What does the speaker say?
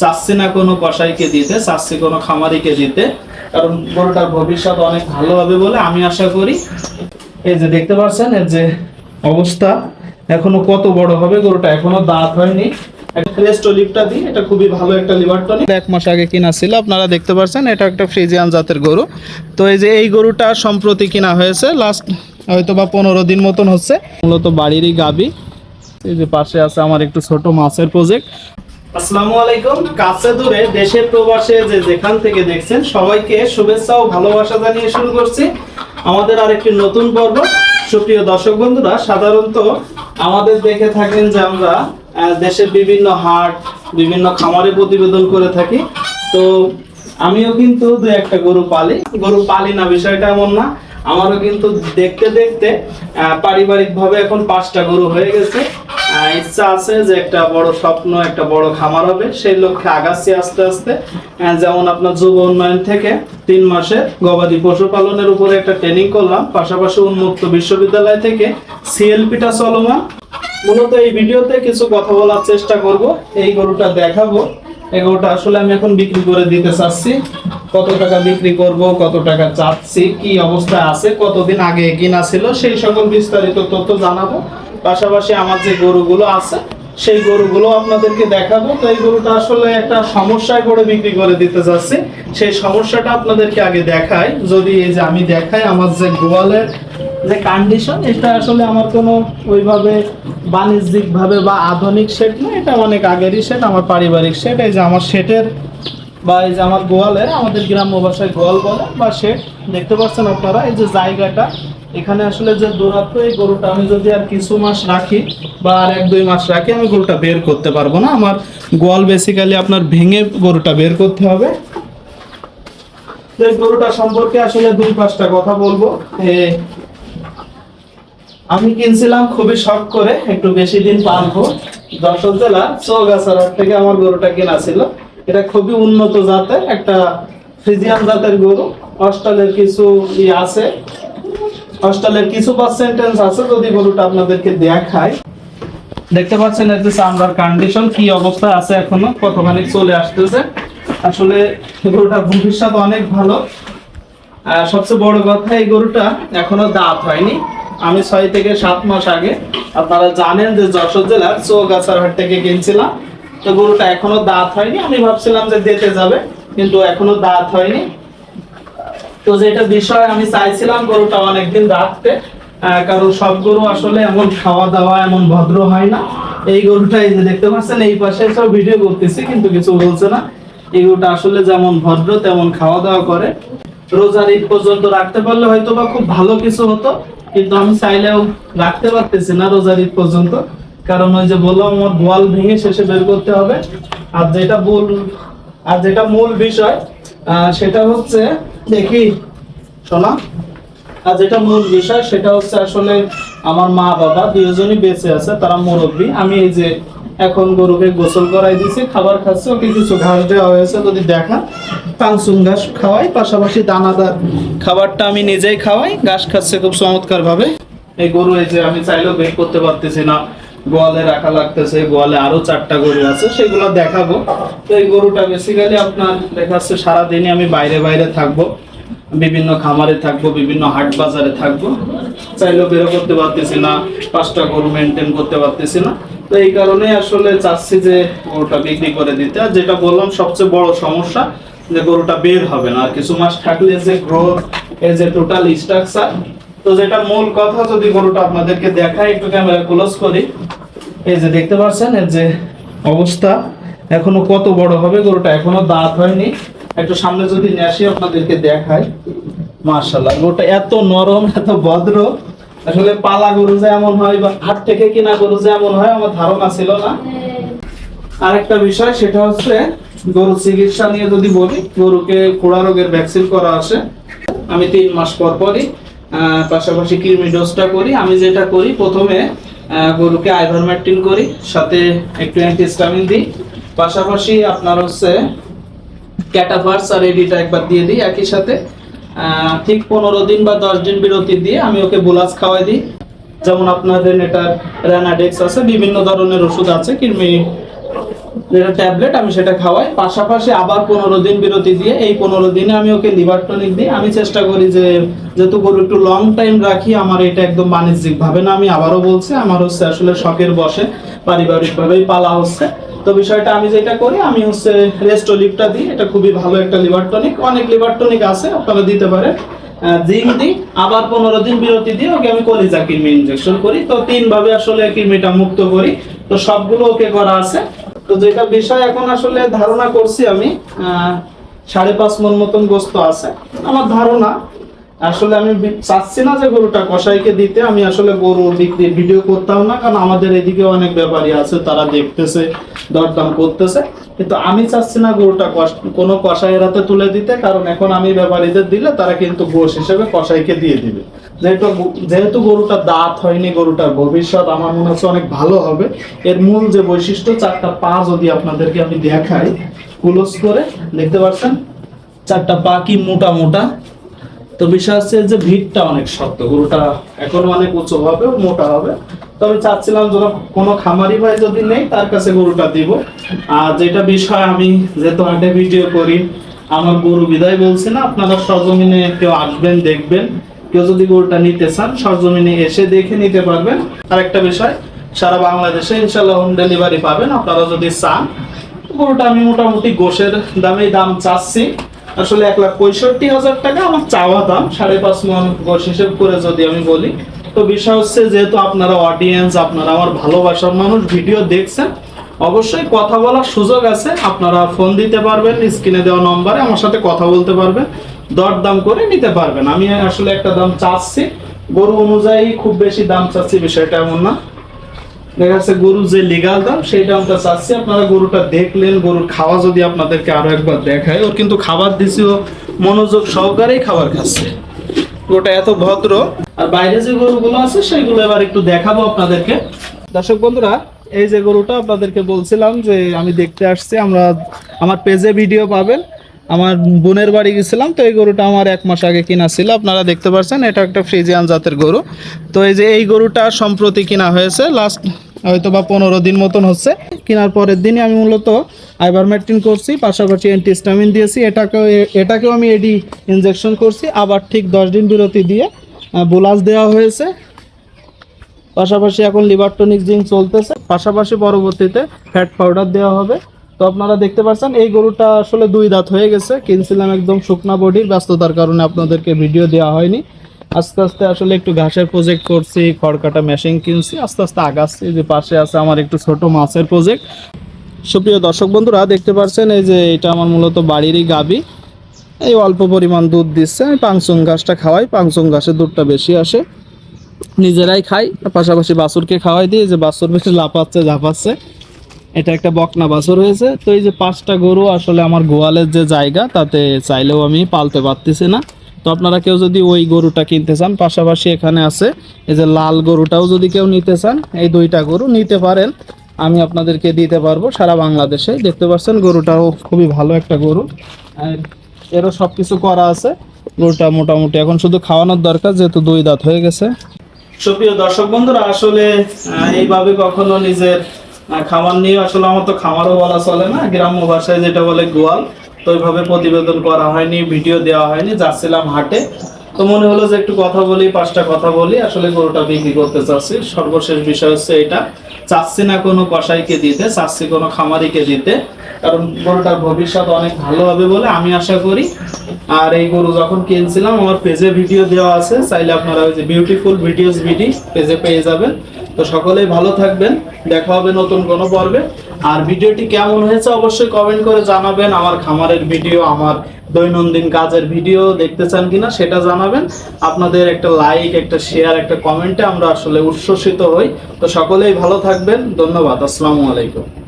চাচ্ছি না কোনো কসাইকে দিতে, চাচ্ছি কোনো খামারিকে দিতে, কারণ গরুটার ভবিষ্যৎ অনেক ভালো হবে বলে আমি আশা করি। এই যে দেখতে পাচ্ছেন, এর যে অবস্থা, এখনও কত বড় হবে গরুটা, এখনও দাঁত হয়নি। দিই, এটা খুবই ভালো একটা এক মাস আগে কিনা ছিল, আপনারা দেখতে এটা একটা ফ্রিজিয়ান জাতের গরু। তো এই যে এই গরুটা সম্প্রতি কিনা হয়েছে লাস্ট হয়তো বা পনেরো দিন মতন হচ্ছে। মূলত বাড়িরই এই যে পাশে আছে আমার একটু ছোট মাছের প্রজেক্ট আসসালামু আলাইকুম। কাছে দূরে দেশের প্রবাসে যে যেখান থেকে দেখছেন, সবাইকে শুভেচ্ছা ও ভালোবাসা জানিয়ে শুরু করছি আমাদের আরেকটি নতুন পর্ব। সুপ্রিয় দর্শক বন্ধুরা, সাধারণত আমাদের দেখে থাকেন যে আমরা দেশের বিভিন্ন হাট, বিভিন্ন খামারে প্রতিবেদন করে থাকি। তো আমিও কিন্তু দু একটা গরু পালি। গরু পালি না, বিষয়টা এমন না। আমারও কিন্তু দেখতে দেখতে পারিবারিক ভাবে এখন পাঁচটা গরু হয়ে গেছে। ইচ্ছা আছে যে একটা বড় স্বপ্ন, একটা বড় খামার হবে। সেই লক্ষ্যে আগাচ্ছি আস্তে আস্তে। যেমন আপনার যুব উন্নয়ন থেকে তিন মাসে গবাদি পশুপালনের উপরে একটা ট্রেনিং করলাম। পাশাপাশি উন্মুক্ত বিশ্ববিদ্যালয় থেকে সিএলপিটা চলমান। মূলত এই ভিডিওতে কিছু কথা বলার চেষ্টা করব। এই গরুটা দেখাবো। এই গরুটা আসলে আমি এখন বিক্রি করে দিতে চাচ্ছি। কত টাকা বিক্রি করব, কত টাকা চাচ্ছি, কি অবস্থা আছে, কতদিন আগে কিনা ছিল, সেই সকল বিস্তারিত তথ্য জানাব। পাশাপাশি আমার যে গরুগুলো আছে, সেই গরুগুলো আপনাদেরকে দেখাবো। তো এই গরুটা আসলে একটা সমস্যায় পড়ে বিক্রি করে দিতে চাচ্ছি। সেই সমস্যাটা আপনাদেরকে আগে দেখাই। যদি এই যে আমি দেখাই, আমার যে গোয়ালের যে কন্ডিশন এটা আসলে আমার কোনো ওইভাবে বাণিজ্যিক ভাবে বা আধুনিক সেট না, এটা অনেক আগেরই সেট আমার পারিবারিক সেট এই যে আমার সেটের বা এই যে আমার গোয়ালের, আমাদের গ্রাম্য ভাষায় গোয়াল বলে, বা সেট দেখতে পাচ্ছেন আপনারা, এই যে জায়গাটা, এখানে আসলে যে দূরত্ব, এই গরুটা আমি যদি আর কিছু মাস রাখি, বা আর এক দুই মাস রাখি, আমি গরুটা বের করতে পারব না। আমার গোয়াল বেসিক্যালি আপনার ভেঙে গরুটা বের করতে হবে। গরুটা সম্পর্কে আসলে দুই পাঁচটা কথা বলব। আমি কিনছিলাম খুবই শখ করে, একটু বেশি দিন পালবো যশোর জেলা চৌগাছার থেকে আমার গরুটা কেনা ছিল। এটা খুবই উন্নত জাতের, একটা ফ্রিজিয়ান জাতের গরু। অস্ট্রেলের কিছু ই আছে। অস্ট্রেলের কিছু পার্সেন্টেজ আছে, যদি গরুটা আপনাদেরকে দেখায় দেখতে পাচ্ছেন এর যে চামড়ার কন্ডিশন কি অবস্থা আছে এখনও, কতখানি চলে আসতেছে। আসলে গরুটার ভবিষ্যৎ অনেক ভালো। আর সবচেয়ে বড় কথা, এই গরুটা এখনও দাঁত হয়নি। আমি ছয় থেকে সাত মাস আগে, আপনারা জানেন যে যশোর জেলার চৌগাছার হাট থেকে কিনছিলাম। তো গরুটা এখনও দাঁত হয়নি। আমি ভাবছিলাম যে দিতে যাবে, কিন্তু এখনও দাঁত হয়নি। তো যেটা বিষয়, আমি চাইছিলাম গরুটা অনেকদিন রাখতে কারণ সব গরু আসলে এমন খাওয়া দাওয়া এমন ভদ্র হয় না। এই গরুটা এই যে দেখতে পাচ্ছেন, এই পাশে সব ভিডিও করতেছি, কিন্তু কিছু বলছে না। এই গরুটা আসলে যেমন ভদ্র, তেমন খাওয়া দাওয়া করে। রোজার ঈদ পর্যন্ত রাখতে পারলে হয়তো বা খুব ভালো কিছু হতো। কিন্তু আমি চাইলেও রাখতে পারতেছি না রোজার ঈদ পর্যন্ত। কারণ ওই যে বললাম, আমার গোয়াল ভেঙে শেষে বের করতে হবে। আর যেটা বল আর যেটা মূল বিষয় সেটা হচ্ছে, দেখি, শোনা। আর যেটা মূল বিষয়, সেটা হচ্ছে আসলে আমার মা বাবা দুজনই বেঁচে আছে, তারা মুরব্বী। আমি এই যে এখন গরুকে গোসল করাই দিয়েছি খাবার খাচ্ছে, ওকে কিছু ঘাস দেওয়া হয়েছে, যদি দেখা পাংসুং ঘাস খাওয়াই, পাশাপাশি দানাদার খাবারটা আমি নিজেই খাওয়াই, ঘাস খাচ্ছে খুব চমৎকার ভাবে এই গরু এই যে আমি চাইলেও বের করতে পারতেছি না, গোয়ালে রাখা লাগতেছে, গোয়ালে আরও চারটা গরু আছে, সেগুলো দেখাবো। তো এই গরুটা বেসিক্যালি আপনার দেখাচ্ছে সারাদিনই আমি বাইরে বাইরে থাকব, বিভিন্ন খামারে থাকব, বিভিন্ন হাট বাজারে থাকব, চাইলেও বেরো করতে পারতেছি না, পাঁচটা গরু মেনটেন করতে পারতেছি না। তো এই কারণে আসলে চাচ্ছি যে গরুটা বিক্রি করে দিতে। আর যেটা বললাম, সবচেয়ে বড় সমস্যা যে গরুটা বের হবে না। আর কিছু মাস থাকলে যে গ্রোথ এর যে টোটাল স্ট্রাকচার তো যেটা মূল কথা যদি গরুটা আপনাদেরকে দেখায় একটু ক্যামেরা ক্লোজ করি। এই যে দেখতে পাচ্ছেন, এর যে অবস্থা, এখনও কত বড় হবে গরুটা, এখনও দাঁত হয়নি। একটু সামনে যদি নিয়ে আসি, আপনাদেরকে দেখাই। মার্শাল্লাহ গরুটা এত নরম, এত ভদ্র। আসলে পালা গরু যে এমন হয় বা হাট থেকে কিনা গরু যে এমন হয়, আমার ধারণা ছিল না। আরেকটা বিষয়, সেটা হচ্ছে গরু চিকিৎসা নিয়ে যদি বলি, গরুকে খোড়া রোগের ভ্যাকসিন করা আসে। আমি তিন মাস পর পরই পাশাপাশি কৃমি ডোজটা করি। আমি যেটা করি, প্রথমে গরুকে আইভারমেকটিন করি, সাথে একটু অ্যান্টিস্টামিন দিই। পাশাপাশি আপনার হচ্ছে ক্যাটাফার্স আর এডিটা একবার দিয়ে দিই একই সাথে। ঠিক পনেরো দিন বা দশ দিন বিরতি দিয়ে আমি ওকে বোলাস খাওয়াই দিই। যেমন আপনাদের এটা র্যানাডেক্স আছে, বিভিন্ন ধরনের ওষুধ আছে, কৃমি যেটা ট্যাবলেট আমি সেটা খাওয়াই। পাশাপাশি আবার পনেরো দিন বিরতি দিয়ে এই পনেরো দিনে আমি ওকে লিভার টনিক দিই। আমি চেষ্টা করি যে যেহেতু গরু একটু লং টাইম রাখি, আমার এটা একদম বাণিজ্যিকভাবে না, আমি আবারও বলছি আমার হচ্ছে আসলে শখের বসে, পারিবারিকভাবেই পালা হচ্ছে। তো বিষয়টা আমি যেটা করি, আমি হচ্ছে রেস্টোলিপটা দিই। এটা খুবই ভালো একটা লিভার টনিক অনেক লিভার টনিক আছে, আপনারা দিতে পারেন। জিঙ্ক দিই। আবার পনেরো দিন বিরতি দিয়ে ওকে আমি কলিজা কৃমি ইনজেকশন করি। তো তিন ভাবে আসলে কৃমিটা মুক্ত করি। তো সবগুলো ওকে করা আছে। তো যেটা বিষয় এখন আসলে ধারণা করছি আমি সাড়ে পাঁচ মন মতন গোস্ত আছে। আমার ধারণা আসলে আমি চাচ্ছি না যে গরুটা কসাইকে দিতে, আমি আসলে গরু বিক্রির ভিডিও করতাম না, কারণ আমাদের এদিকে অনেক ব্যাপারী আছে, তারা দেখতেছে, দরদাম করতেছে। কিন্তু আমি চাচ্ছি না গরুটা কোনো কসাইয়ের হাতে তুলে দিতে, কারণ এখন আমি ব্যাপারীদের দিলে তারা কিন্তু গোশ হিসেবে কসাইকে দিয়ে দিবে। যেহেতু যেহেতু গরুটা দাঁত হয়নি গরুটার ভবিষ্যৎ আমার মনে হচ্ছে অনেক ভালো হবে। এর মূল যে বৈশিষ্ট্য, চারটা পা যদি আপনাদেরকে আমি দেখাই ক্লোজ করে, দেখতে পাচ্ছেন? চারটা পা কি মোটা মোটা? তো বিষয় হচ্ছে যে ভিড়টা অনেক শক্ত, গরুটা এখন অনেক উঁচু হবে, মোটা হবে। তবে চাচ্ছিলাম যেন কোনো খামারি ভাই যদি নেই, তার কাছে গরুটা দিব। আর যেটা বিষয়, আমি যেহেতু হাটে ভিডিও করি, আমার গরু বিদায় বলছি না, আপনারা সরজমিনে কেউ আসবেন, দেখবেন। কেউ যদি গরুটা নিতে চান, সরজমিনে এসে দেখে নিতে পারবেন। আর একটা বিষয়, সারা বাংলাদেশে ইনশাল্লাহ হোম ডেলিভারি পাবেন, আপনারা যদি চান। গরুটা আমি মোটামুটি গোশের দামেই দাম চাচ্ছি। আসলে এক লাখ পঁয়ষট্টি হাজার টাকা আমার চাওয়া দাম, সাড়ে পাঁচ মন গোশ হিসেব করে যদি আমি বলি। তো বিষয় হচ্ছে, যেহেতু আপনারা অডিয়েন্স আপনারা আমার ভালোবাসার মানুষ ভিডিও দেখছেন, অবশ্যই কথা বলার সুযোগ আছে। আপনারা ফোন দিতে পারবেন স্ক্রিনে দেওয়া নম্বরে আমার সাথে কথা বলতে পারবেন, দরদাম করে নিতে পারবেন। আমি আসলে একটা দাম চাচ্ছি, গরু অনুযায়ী খুব বেশি দাম চাচ্ছি, বিষয়টা এমন না। দেখা যাচ্ছে গরুর যে লিগাল দাম সেই দামটা চাচ্ছি, আপনারা গরুটা দেখলেন, গরুর খাওয়া যদি আপনাদেরকে আরও একবার দেখায়। ওর কিন্তু খাবার দিছি ও মনোযোগ সহকারেই খাবার খাচ্ছে। গরুটা এত ভদ্র। আর বাইরে যে গরুগুলো আছে, সেগুলো এবার একটু দেখাবো আপনাদেরকে। দর্শক বন্ধুরা, এই যে গরুটা আপনাদেরকে বলছিলাম যে আমি দেখতে আসছি, আমরা আমার পেজে ভিডিও পাবেন। আমার বোনের বাড়ি গেছিলাম, তো এই গরুটা আমার এক মাস আগে কিনা ছিল। আপনারা দেখতে পাচ্ছেন এটা একটা ফ্রিজিয়ান জাতের গরু। তো এই যে এই গরুটা সম্প্রতি কিনা হয়েছে লাস্ট হয়তো বা পনেরো দিন মতন হচ্ছে। কেনার পরের দিনই আমি মূলত আইভারমেট্রিন করছি, পাশাপাশি অ্যান্টিস্টামিন দিয়েছি। এটাকেও এটাকেও আমি এডি ইনজেকশন করছি। আবার ঠিক দশ দিন বিরতি দিয়ে বোলাস দেওয়া হয়েছে। পাশাপাশি এখন লিভার টনিক জিঙ্ক চলতেছে। পাশাপাশি পরবর্তীতে ফ্যাট পাউডার দেওয়া হবে। তো আপনারা দেখতে পাচ্ছেন, এই গরুটা আসলে দুই দাঁত হয়ে গেছে। কিনছিলাম একদম শুকনা বডির ব্যস্ততার কারণে আপনাদেরকে ভিডিও দেওয়া হয়নি। আস্তে আস্তে আসলে একটু ঘাসের প্রজেক্ট করছি খড় কাটা মেশিন কিনছি, আস্তে আস্তে আগাচ্ছি। যে পাশে আছে আমার একটু ছোট মাছের প্রজেক্ট সুপ্রিয় দর্শক বন্ধুরা, দেখতে পাচ্ছেন এই যে এটা আমার মূলত বাড়িরই গাবি। এই অল্প পরিমাণ দুধ দিচ্ছে, আমি পাংচুং ঘাসটা খাওয়াই, পাংচুং ঘাসের দুধটা বেশি আসে। নিজেরাই খাই, পাশাপাশি বাছুরকে খাওয়াই দিয়ে যে বাছুর বেশি লাফাচ্ছে, ঝাপাচ্ছে। এটা একটা বকনা বাছুর হয়েছে। তো এই যে পাঁচটা গরু আসলে আমার গোয়ালের যে জায়গা, তাতে চাইলেও আমি পালতে পারতেছি না। তো আপনারা কেউ যদি ওই গরুটা কিনতে চান, পাশাপাশি এখানে আছে এই যে লাল গরুটাও যদি কেউ নিতে চান, এই দুইটা গরু নিতে পারেন। আমি আপনাদেরকে দিতে পারব সারা বাংলাদেশে। দেখতে পাচ্ছেন গরুটাও খুবই ভালো একটা গরু। এরও সব কিছু করা আছে। গরুটা মোটামুটি এখন শুধু খাওয়ানোর দরকার, যেহেতু দুই দাঁত হয়ে গেছে। সুপ্রিয় দর্শক বন্ধুরা, আসলে এইভাবে কখনো নিজের খামার নিয়ে, আসলে আমার তো খামারও বলা চলে না, গ্রাম্য ভাষায় যেটা বলে গোয়াল। তো ওইভাবে প্রতিবেদন করা হয়নি, ভিডিও দেওয়া হয়নি, যাচ্ছিলাম হাটে। তো মনে হলো যে একটু কথা বলি, পাঁচটা কথা বলি, আসলে গরুটা বিক্রি করতে চাচ্ছি। সর্বশেষ বিষয় হচ্ছে এটা, চাচ্ছি না কোনো কসাইকে দিতে, চাচ্ছি কোনো খামারিকে দিতে, কারণ গরুটার ভবিষ্যৎ অনেক ভালো হবে বলে আমি আশা করি। আর এই গরু যখন কিনছিলাম, আমার পেজে ভিডিও দেওয়া আছে, চাইলে আপনারা ওই যে বিউটিফুল ভিডিওস ভিডি পেজে পেয়ে যাবেন। তো সকলেই ভালো থাকবেন, দেখা হবে নতুন কোনো পর্বে। আর ভিডিওটি কেমন হয়েছে অবশ্যই কমেন্ট করে জানাবেন। আমার খামারের ভিডিও, আমার দৈনন্দিন কাজের ভিডিও দেখতে চান কিনা সেটা জানাবেন। আপনাদের একটা লাইক একটা শেয়ার একটা কমেন্টে আমরা আসলে উচ্ছ্বসিত হই। তো সকলেই ভালো থাকবেন। ধন্যবাদ। আসসালামু আলাইকুম।